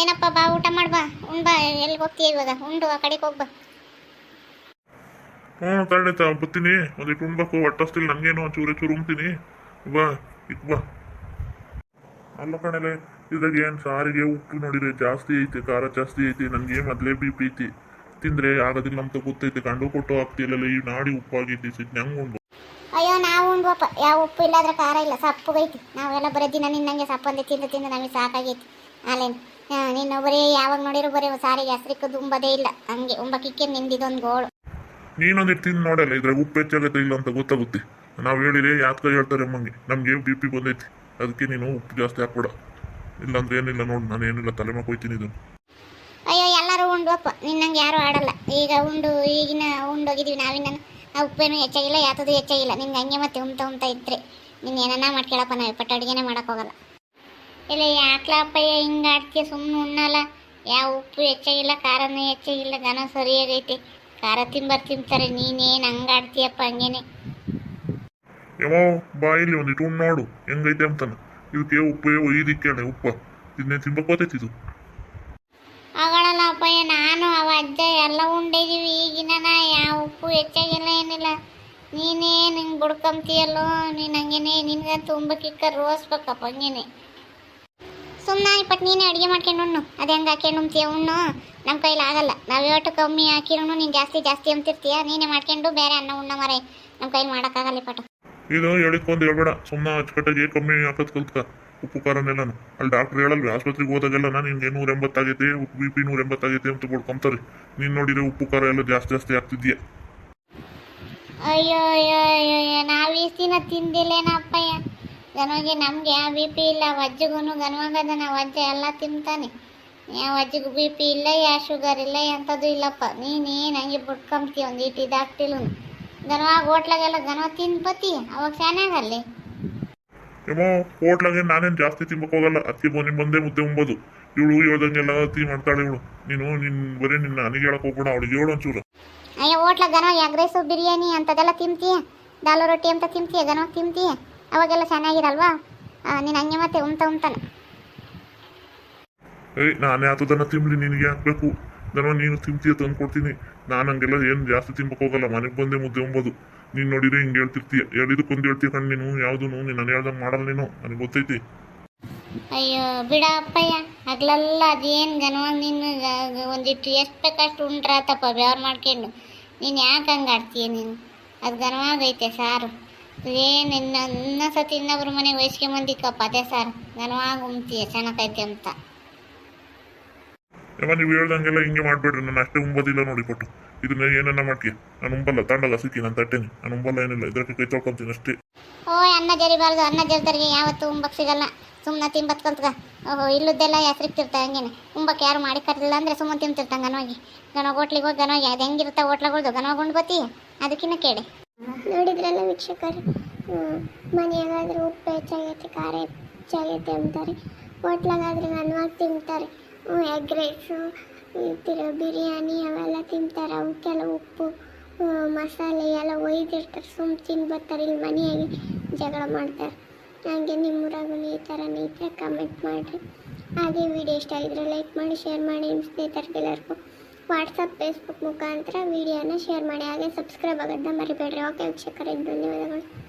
ಏನಪ್ಪ ಬಾ ಊಟ ಮಾಡ್ಬಾ ಉಂಡ್ ಬಾ ಎಲ್ಲಿ ಹೋಗ್ತೀಯ ಇವಾಗ? ಉಂಡು ಆ ಕಡೆಗೆ ಹೋಗ್ಬಾ ಹ್ಞೂ ತಡೀತಾ ಬರ್ತೀನಿ. ಒಂದಿಟ್ಟು ಉಣ್ಬೇಕು ಹೊಟ್ಟಸ್ತಿಲ್ಲ ನನಗೇನು ಚೂರು ಚೂರು ಉಣ್ತೀನಿ. ಬಾ ಇಕ್ ಬಾ. ಅಲ್ಲ ಕಣಲೆ ಇದ್ರಾಗ ಏನು ಸಾರಿಗೆ ಉಪ್ಪು ನೋಡಿದ್ರೆ ಜಾಸ್ತಿ ಐತಿ ಖಾರ ಜಾಸ್ತಿ ಐತಿ ನನಗೆ ಮೊದಲೇ ಬಿ ಪಿ ಐತಿ. ತಿಂದ್ರೆ ಆಗೋದಿಲ್ಲ ಅಂತ ಗೊತ್ತೈತಿ ಕಂಡು ಕೊಟ್ಟು ಆಗ್ತಿಲ್ಲ ಈ ನಾಡಿ ಉಪ್ಪಾಗೈತಿ ಸಿಟ್ಟು ಹೆಂಗೆ ಉಂಡು. ಅಯ್ಯೋ ನಾವು ಉಣ್ಬಪ್ಪ ಯಾವ ಉಪ್ಪು ಇಲ್ಲಾದ್ರೆ ಖಾರ ಇಲ್ಲ ಸಪ್ಪಗೈತಿ. ನಾವೆಲ್ಲ ಬರೀ ದಿನ ನಿನ್ನಂಗೆ ಸಪ್ಪಂದೆ ತಿಂದು ತಿಂದು ನಮಗೆ ಸಾಕಾಗೈತಿ. ಅಲ್ಲೇನು ನೀನು ಬರೀ ಯಾವಾಗ ನೋಡಿರೋ ಬರೀ ಸಾರಿಗೆ ಹೆಸರಿಕ್ಕದು ಉಂಬದೇ ಇಲ್ಲ. ಹಂಗೆ ಉಂಬಕ್ಕಿಕ್ಕೆ ನಿಂದಿದೊಂದು ಗೋಳು. ನೀನೊಂದಿಟ್ಟು ತಿಂದು ನೋಡಲ್ಲ ಇದ್ರಾಗ ಉಪ್ಪು ಹೆಚ್ಚಾಗತ್ತೆ ಇಲ್ಲ ಅಂತ ಗೊತ್ತಾಗುತ್ತೆ. ನಾವು ಹೇಳಿದ್ರೆ ಯಾತ್ಕ ಹೇಳ್ತಾರೆ ಅಮ್ಮಂಗೆ ನಮಗೆ ಬಿ ಪಿ ಬಂದೈತಿ. ಅದಕ್ಕೆ ನೀನು ಉಪ್ಪು ಜಾಸ್ತಿ ಹಾಕ್ಬೇಡ. ಇಲ್ಲಾಂದ್ರೆ ಏನಿಲ್ಲ ನೋಡು ನಾನು ಏನಿಲ್ಲ ತಲೆ ಮಾಕೋಯ್ತೀನಿ ಇದನ್ನು. ಅಯ್ಯೋ ಎಲ್ಲರೂ ಉಂಡ್ವಪ್ಪ ನಿನ್ನಂಗೆ ಯಾರು ಆಡಲ್ಲ. ಈಗ ಉಂಡು ಈಗಿನ ಉಂಡೋಗಿದೀವಿ ನಾವಿನ್ನ. ಆ ಉಪ್ಪೇನು ಹೆಚ್ಚಾಗಿಲ್ಲ ಯಾತದು ಹೆಚ್ಚಾಗಿಲ್ಲ. ನಿಂಗೆ ಹಂಗೆ ಮತ್ತೆ ಉಮ್ತಾ ಉಮ್ತಾ ಇದ್ರೆ ನೀನು ಏನನ್ನ ಮಾಡ್ಕೊಳಪ್ಪ ನಾವು ಪಟ್ಟ ಅಡುಗೆನೇ ಹೋಗಲ್ಲ. ಇಲ್ಲ ಯಾಕ್ಲಪ್ಪಯ್ಯ ಹಿಂಗೆ ಆಡ್ತೀಯ? ಸುಮ್ಮನೆ ಉಣ್ಣಲ್ಲ. ಯಾವ ಉಪ್ಪು ಹೆಚ್ಚಾಗಿಲ್ಲ ಖಾರನೂ ಹೆಚ್ಚಾಗಿಲ್ಲ ದನ ಸರಿಯಾಗೈತಿ. ಖಾರ ತಿಂಬರ್ ತಿಂತಾರೆ ನೀನೇನು ಹಂಗೆ ಆಡ್ತೀಯಪ್ಪ ಹಂಗೇನೆ. ಯಾವ ಬಾಯಲ್ಲಿ ಒಂದಿಟ್ಟು ಉಣ್ಣು ನೋಡು. ಹೆಂಗೈತೆ ಅಂತಾನೆ. ಇದಕ್ಕೆ ಉಪ್ಪೇ ಒಯ್ದಿಕ್ಕೇಳೆ ಉಪ್ಪ. ಇದನ್ನೇ ಗೊತ್ತೈತಿ ಇದು. ಅಪ್ಪಯ್ಯ ನಾನು ಅವ ಅಜ್ಜ ಎಲ್ಲ ಉಂಡಿದೀವಿ. ಈಗಿನ ಯಾವ ಉಪ್ಪು ಹೆಚ್ಚಾಗಿಲ್ಲ ಏನಿಲ್ಲ. ನೀನೇ ನಿಂಗೆ ಬುಡ್ಕೊಂತೀಯಲ್ಲೋ ನೀನು ಹಂಗೇನೆ. ನಿನ್ಗಂತೂ ಉಂಬಕ್ಕಿಕ್ಕ ರೋಸ್ಬೇಕಪ್ಪ ಹಂಗೇನೆ. ಸುಮ್ಮನೆ ಇಪ್ಪಟ್ಟು ನೀನೇ ಅಡುಗೆ ಮಾಡ್ಕೊಂಡು ಉಣ್ಣು. ಅದು ಹೆಂಗೆ ಹಾಕೊಂಡು ಉಣ್ತೀಯ? ಉಣ್ಣು. ನಮ್ಮ ಕೈಲಿ ಆಗಲ್ಲ. ನಾವು ಏಟು ಕಮ್ಮಿ ಹಾಕಿರೋನು ನೀನು ಜಾಸ್ತಿ ಜಾಸ್ತಿ ಅಂತಿರ್ತೀಯ? ನೀನೇ ಮಾಡ್ಕೊಂಡು ಬೇರೆ ಅನ್ನ ಉಣ್ಣ ಮರೆ. ನಮ್ಮ ಕೈಲಿ ಮಾಡೋಕ್ಕಾಗಲ್ಲ ಇಪ್ಪಟ್ಟು ಇದು ಹೇಳಿದ್ಕೊಂದು ಹೇಳ್ಬೇಡ. ಸುಮ್ಮನೆ ಅಚ್ಚುಕಟ್ಟಾಗಿ ಕಮ್ಮಿ ಹಾಕೋದು ಕಲ್ತ ಉಪ್ಪು ಕಾರನ್ನೆಲ್ಲ ಅಲ್ಲಿ ಡಾಕ್ಟ್ರ್ ಹೇಳಲ್ರಿ ಆಸ್ಪತ್ರೆಗೆ ಹೋದಾಗೆಲ್ಲ ನಾನು ನಿನ್ಗೆ ನೂರ ಎಂಬತ್ತಾಗೈತೆ ಬಿ ಪಿ ನೂರ ಎಂಬತ್ತಾಗೈತಿ ಅಂತ ಬಿಡ್ಕೊಂತಾರೆ ನೀನು ನೋಡಿದ್ರೆ ಉಪ್ಪು ಖಾರ ಎಲ್ಲ ಜಾಸ್ತಿ ಜಾಸ್ತಿ ಆಗ್ತಿದ್ಯಾ? ಅಯ್ಯೋ ಅಯ್ಯೋ ಅಯ್ಯೋ ಅಯ್ಯೋ. ನಾವು ಈ ದಿನ ತಿಂದಿಲ್ಲೇನಪ್ಪಯ್ಯ? ಗನೋಗೆ ನಮಗೆ ಯಾವ ಬಿ ಪಿ ಇಲ್ಲ ವಜ್ಜಿಗೂ ಗನವಾಗದ ನಾವು ವಜ್ಜ ಎಲ್ಲ ತಿಂತಾನೆ. ಯಾವ ವಜ್ಜಿಗೂ ಬಿ ಪಿ ಇಲ್ಲ ಯಾವ ಶುಗರ್ ಇಲ್ಲ ಎಂಥದ್ದು ಇಲ್ಲಪ್ಪ. ನೀನೇನು ಹಂಗೆ ಬಿಟ್ಕೊಂಬ್ತಿ ಒಂದು ಇಟ್ಟು ಇದಾಗ್ತಿಲ್ಲ ಗನವಾಗ ಹೋಟ್ಲಾಗೆಲ್ಲ ಗನವ ತಿನ್ಪತಿ ಅವಾಗ ಚೆನ್ನಾಗಲ್ಲಿ ಏಮೋ ಹೋಟ್ಲಾಗೆ ನಾನೇನು ಜಾಸ್ತಿ ತಿನ್ಬೇಕು ಹೋಗಲ್ಲ. ಅದಕ್ಕೆ ಬೋನಿ ಬಂದೇ ಮುದ್ದೆ ಉಂಬೋದು. ಇವಳು ಹೇಳ್ದಂಗೆಲ್ಲ ತೀ ಮಾಡ್ತಾಳೆ ಇವಳು. ನೀನು ನಿನ್ನ ಬರೀ ನಿನ್ನ ನನಗೆ ಹೇಳಕ್ ಹೋಗ್ಬೇಡ ಅವಳಿಗೆ ಹೇಳು ಒಂಚೂರು. ಅಯ್ಯೋ ಹೋಟ್ಲಾಗ ಗನವ ಎಗ್ ರೈಸು ಬಿರಿಯಾನಿ ಅಂಥದ್ದೆಲ್ಲ ತಿಂತೀಯ? ದಾಲು ರೊಟ್ಟಿ ಅಂತ ತಿಂತೀಯ ಗನವ ತಿಂತೀಯ? ಅವಾಗೆಲ್ಲ ಚೆನ್ನಾಗಿರಲ್ವಾ? ನೀನು ಹಂಗೆ ಮತ್ತೆ ಉಮ್ತ ಉಮ್ತಾನೆ. ಏಯ್ ನಾನೇ ದನ ತಿನ್ಲಿ ನಿನಗೆ ಹಾಕ್ಬೇಕು. ದನ ನೀನು ತಿಂತೀಯ ತಂದು ಕೊಡ್ತೀನಿ. ನಾನು ಹಂಗೆಲ್ಲ ಏನು ಜಾಸ್ತಿ ತಿನ್ಬೇಕು ಹೋಗಲ್ಲ. ಮನೆಗೆ ಬಂದೆ ಮುದ್ದೆ ಉಂಬೋದು. ನೀನು ನೋಡಿದ್ರೆ ಹಿಂಗೆ ಹೇಳ್ತಿರ್ತೀಯ. ಹೇಳಿದಕ್ಕೊಂದು ಹೇಳ್ತೀಯ ಕಣ್ ನೀನು. ಯಾವುದು ನೀನು ನಾನು ಹೇಳ್ದಂಗೆ ಮಾಡಲ್ಲ ನೀನು. ನನಗೆ ಗೊತ್ತೈತಿ. ಅಯ್ಯೋ ಬಿಡ ಅಪ್ಪಯ್ಯ ಹಗ್ಲೆಲ್ಲ ಅದೇನು ಗನವಾಗ ನೀನು ಒಂದಿಟ್ಟು ಎಷ್ಟು ಬೇಕಷ್ಟು ಉಂಟ್ರಾತಪ್ಪ ಬೇವ್ರು ಮಾಡ್ಕೊಂಡು. ನೀನು ಯಾಕೆ ಹಂಗೆ ಆಡ್ತೀಯ ನೀನು? ಅದು ಗನವಾಗೈತೆ ಸಾರು. ಏನು ನಿನ್ನ ನನ್ನ ಸತಿ ಇನ್ನೊಬ್ರ ಮನೆಗೆ ವಹಿಸ್ಕೊಂಬಂದಿಕ್ಕಪ್ಪ ಅದೇ ಸರ್. ನನವಾಗ ಉಮ್ತೀಯ ಚೆನ್ನಾಗೈತೆ ಅಂತ. ಯಮ್ಮ ನೀವು ಹೇಳ್ದಂಗೆಲ್ಲ ಹಿಂಗೆ ಮಾಡಬೇಡ್ರಿ. ನಾನು ಅಷ್ಟೇ ಉಂಬೋದಿಲ್ಲ ನೋಡಿ ಕೊಟ್ಟು ಇದನ್ನ ಏನನ್ನ ಮಾಡ್ತೀಯ? ನಾನು ಉಂಬಲ್ಲ ತಾಂಡಲ್ಲ ಸಿಕ್ಕಿ ನಾನು ತಟ್ಟೇನಿ. ನಾನು ಉಂಬಲ್ಲ ಏನಿಲ್ಲ ಇದಕ್ಕೆ ಕೈ ತೊಳ್ಕೊಂತೀನಿ ಅಷ್ಟೇ. ಓ ಅನ್ನ ಜರಿಬಾರ್ದು. ಅನ್ನ ಜರಿದವ್ರಿಗೆ ಯಾವತ್ತು ಉಂಬಕ್ ಸಿಗಲ್ಲ ಸುಮ್ಮನೆ ತಿಂಬತ್ ಕಲ್ತ್ಗ ಓಹೋ ಇಲ್ಲದ್ದೆಲ್ಲ ಹೆಸರಿಕ್ತಿರ್ತಾವೆ ಹಂಗೇನೆ. ಉಂಬಕ್ಕೆ ಯಾರು ಮಾಡಿ ಕಟ್ಟಿಲ್ಲ ಅಂದರೆ ಸುಮ್ಮನೆ ತಿಂತಿರ್ತಾನೆ ಗನವಾಗಿ ಗನವಾಗ ಹೋಟ್ಲಿಗೆ ಹೋಗಿ ಗನವಾಗಿ ಅದು ಹೆಂಗಿರುತ್ತೆ ಹೋಟ್ಲಗಳ್ದು ಗನವಾಗಿ ಉಂಡು ಬತ್ತಿ ಅದಕ್ಕಿನ್ನ ಕೇಳಿ. ನೋಡಿದ್ರಲ್ಲ ವೀಕ್ಷಕರು ಮನೆಯಾಗಾದ್ರೆ ಉಪ್ಪು ಹೆಚ್ಚಾಗೈತೆ ಖಾರ ಹೆಚ್ಚಾಗೈತೆ ಅಂತಾರೆ ಹೋಟ್ಲಾಗಾದ್ರೆ ಅನ್ನವಾಗಿ ತಿಂತಾರೆ. ಎಗ್ ರೈಸು ತಿರ ಬಿರಿಯಾನಿ ಅವೆಲ್ಲ ತಿಂತಾರೆ. ಅವಕ್ಕೆಲ್ಲ ಉಪ್ಪು ಮಸಾಲೆ ಎಲ್ಲ ಒಯ್ದಿರ್ತಾರೆ. ಸುಮ್ಮ ತಿಂದು ಬರ್ತಾರೆ. ಇಲ್ಲಿ ಮನೆಯಾಗೆ ಜಗಳ ಮಾಡ್ತಾರೆ. ಹಾಗೆ ನಿಮ್ಮೂರಾಗೂ ಈ ಥರ ಇದ್ದರೆ ಕಮೆಂಟ್ ಮಾಡಿರಿ. ಹಾಗೆ ವಿಡಿಯೋ ಇಷ್ಟ ಆಗಿದ್ರೆ ಲೈಕ್ ಮಾಡಿ ಶೇರ್ ಮಾಡಿ, ನಿಮ್ಮ ವಾಟ್ಸಪ್ ಫೇಸ್ಬುಕ್ ಮುಖಾಂತರ ವಿಡಿಯೋನ ಶೇರ್ ಮಾಡಿ. ಹಾಗೆ ಸಬ್ಸ್ಕ್ರೈಬ್ ಆಗೋದನ್ನ ಮರಿಬೇಡ್ರಿ. ಓಕೆ ವೀಕ್ಷಕರಿಗೆ ಧನ್ಯವಾದಗಳು.